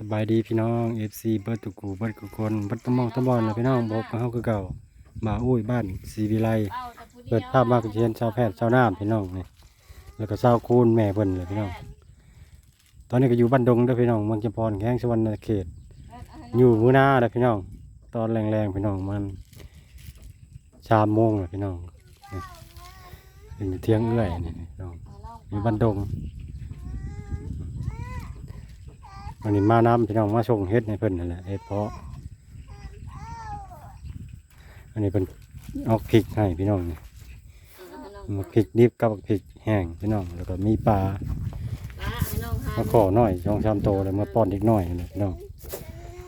สบายดีพี่น้อง FC เบิร์ตุกูเบิร์ดกุกคนเบิร์ตมองตะบอลนะพี่น้องบอกมาเฮาคือเก่ามาอุ้ยบ้านสีวิไลเปิดภาพมากเชียนชาวแพทย์ชาวน้ำพี่น้องนี่แล้วก็ชาวคูนแม่เพิ่นเลยพี่น้อง ตอนนี้ก็อยู่บ้านดงเด้พี่น้องเมืองจำพรแข้งสวรรณเขต อยู่มือหน้าเด้พี่น้อง ตอนแรงๆพี่น้องมันชามโมงเลยพี่น้องเป็นเที่ยงเอื้อยนี่พี่น้องอยู่บ้านดง วันนี้มาน้ำพี่น้องมาชงเฮ็ดในเพิ่นนั่นแหละเฮ็ดเพาะอันนี้เป็นเอาพริกให้พี่น้องนี่มาพริกดิบกับพริกแห้งพี่น้องแล้วก็มีปลามาขอหน่อยช่องชามโตแล้วมาป้อนเด็กน้อยนี่แหละพี่น้อง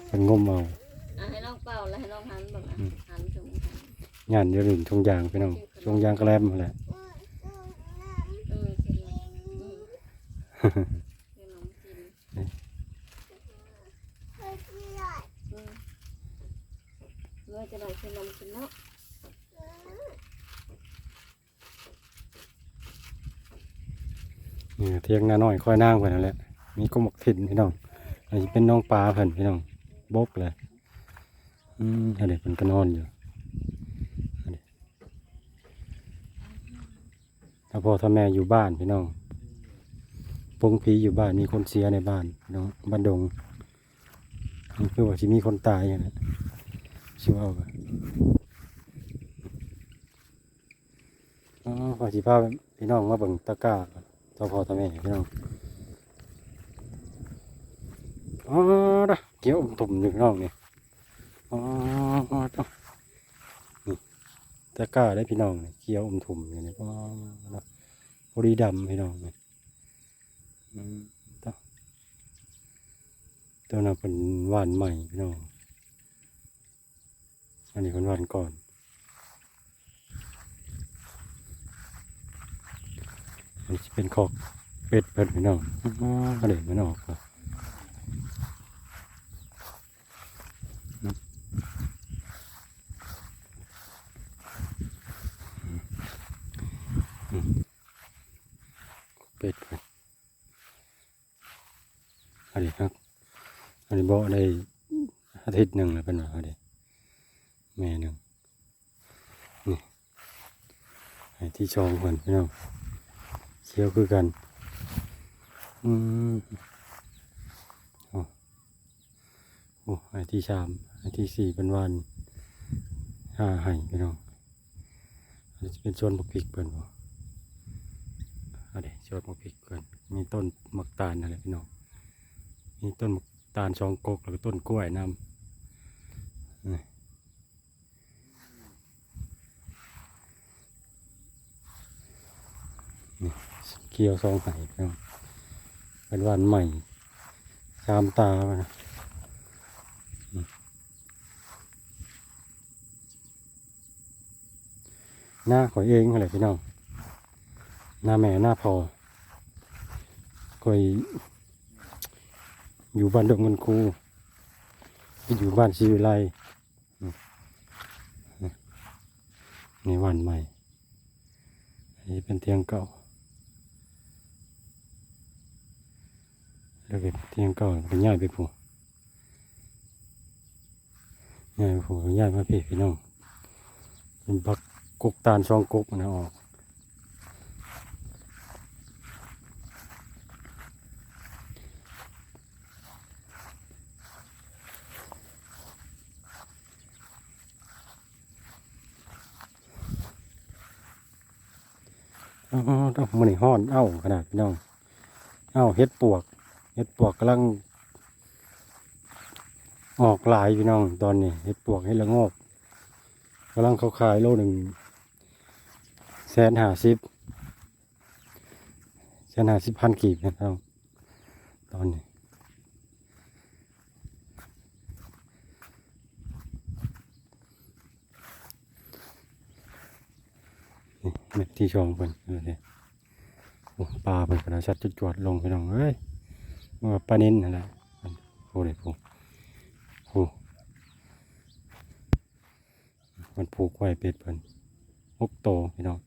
เป็นงมเอาให้น้องเป่าแล้วให้น้องหันแบบอืมหันถึงงานเดี๋ยวหนึ่งชงยางพี่น้องชงยางกระแลมนั่นแหละ เออกินอืมกินนมกินอืมเมื่อจะได้กิ นมกินเนาะนี่เที่ยงหน้าน้อยค่อยนั่งเพิ่นนั่นแหละมีกุ้งหมกถิ่นพี่น้องอันนี้เป็นน้องปลาเพิ่นพี่น้องบกเลยอืมอันนี้เพิ่นก็นอนอยู่อันนี้ถ้าพ่อถ้าแม่อยู่บ้านพี่น้องปงผีอยู่บ้านมีคนเสียในบ้านพี่น้องบ้านดงนี่คือว่าสิมีคนตายอย่างนี้ชิวเอาไป อ๋อขอสิพาพพี่น้องมาเบิ่งตะกร้าตพ่อต่อแม่พี่น้องอ๋อดเกี่ยวอมตุ่มอยู่พี่น้องนี่อ๋อดนี่ตะกร้าได้พี่น้องนี่เกี่ยวอมตุ่มอยู่นี่อ๋อดะพอดีดำพี่น้องนี่อืมต่อตัวนั้นเป็นหวานใหม่พี่น้อง อันนี้เป็นหวานก่อนอันนี้เป็นขอกเป็ดเพิ่นพี่น้องอ๋อก็เด็มันออกว่ะอืมอืมเป็ดเพิ่นอันนี้ครับอันนี้บ่ได้อาทิตย์หนึ่งแล้วเป็นว่าอันนี้ แม่หนึ่งนี่ไอ้ที่ชองเพิ่นพี่น้องเขียวคือกัน อืมโอ้โอ้ไอที่สามไอ้ที่สี่เป็นวันห้าไห้พี่น้องจะเป็นส่วนบักพริกเปิ่นบ่อันนี้ส่วนบักพริกเปิ่นมีต้นมักตาลอะไรพี่น้องมีต้นมักตาลสองกกแล้วก็ต้นกล้วยนำนี่ เขียวสองไห่เป็นวันใหม่ชามตาไปนะหน้าขอยเองอะไรพี่น้อง หน้าแม่หน้าพอคอยอยู่บ้านดงเงินครูไปอยู่บ้านชีวิไลอืมนี่นี่วันใหม่ อันนี้เป็นเตียงเก่า แล้วก็เตียงก่าก็ย้ายไปผูย้ายไปผูย้ายมาพี่พี่น้องเป็นบักกุกตาลชองกุกนะออกอ๋อต้องมันห้อน เอ้าขนาดพี่น้อง เอ้าเฮ็ดปวก เห็ดปวกกำลัง ออกลายพี่น้องตอนนี้เห็ดปวกเห็ดละโงกกำลังเขาขายโลหนึ่งแสนห้าสิบแสนห้าสิบพันกีบนะครับ ตอนนี้เม็ดที่ชองเพิ่นเออเนี่ยปลาเพิ่นกระดาชัดจุดจวดลงพี่น้องเอ้ย ว่าปลาเนินนั่นแหละโอ้เลยผูโอ้มันผูกไว้เป็ดเพิ่นหกโตวพี่น้อง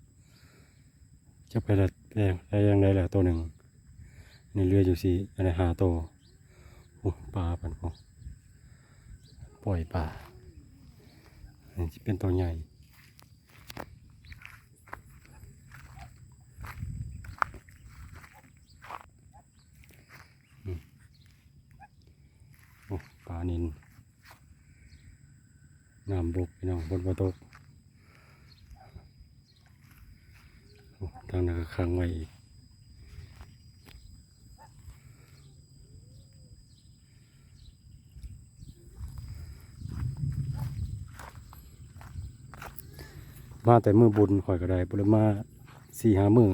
จะไปละได้ได้ยังไงล่ะตัวหนึ่งอันนี่เรืออยู่สี่อันนี้หาโตวโอ้ปลาปันโอ้ปล่อยปลานนี้สิเป็นตัวใหญ่ โอ้ปลานิน น้ำบกพี่น้องบนบะตกทางนั้นก็ค้างไว้อีกมาแต่มือบุญข่อยก็ได้บุญมาสี่ห้ามือ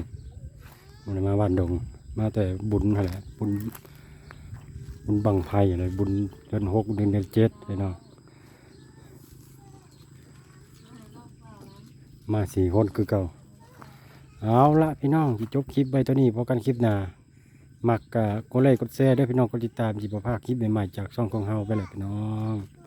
บุญมาบ้านดง มาแต่บุญอะไรบุญบุญบังไพ่อะไรบุญเดือนหกเดือนเจ็ดเลยเนาะ มาสี่คนคือเก่าเอาละพี่น้องจบคลิปไปตัวนี้พอกันคลิปหน้ามักกะกดไลค์กดแชร์ด้วยพี่น้องกดติดตามจีบภาคคลิปใหม่ๆจากช่องของเฮาไปเลยพี่น้อง